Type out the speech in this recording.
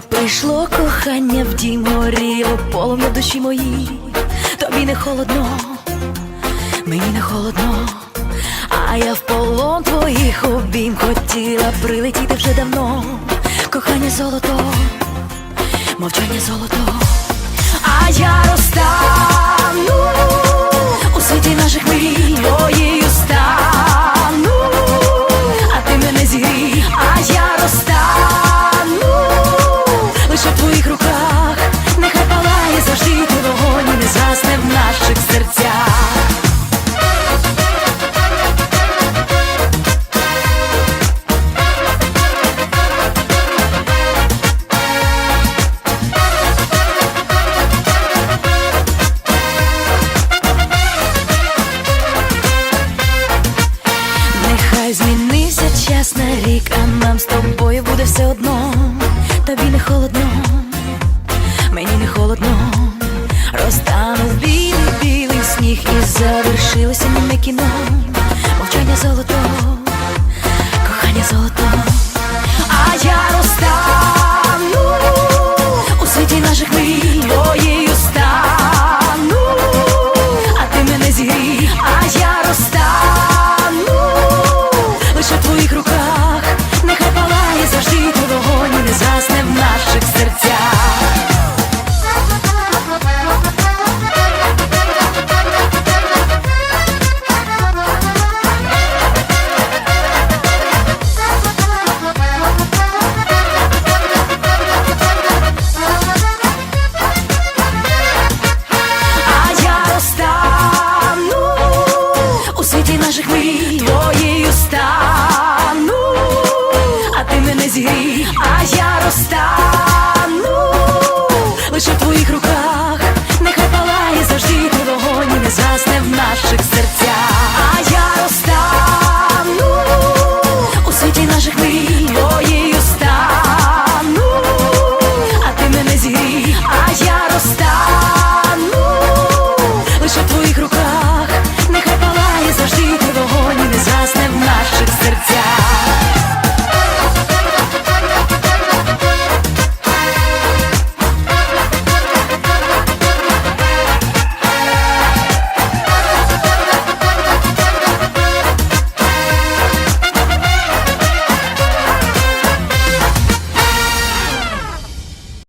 прийшло кохання в дім горіло полум'я душі моїй, тобі не холодно, мені не холодно, а я в полон твоїх обійм хотіла прилетіти вже давно, кохання золото, мовчання золото, а я розтану у світі наших рік, а нам з тобою буде все одно. Тобі не холодно, мені не холодно. Розтанув білий білий сніг і завершилося німе кіно. Мовчання золото, кохання золото, наших серцях.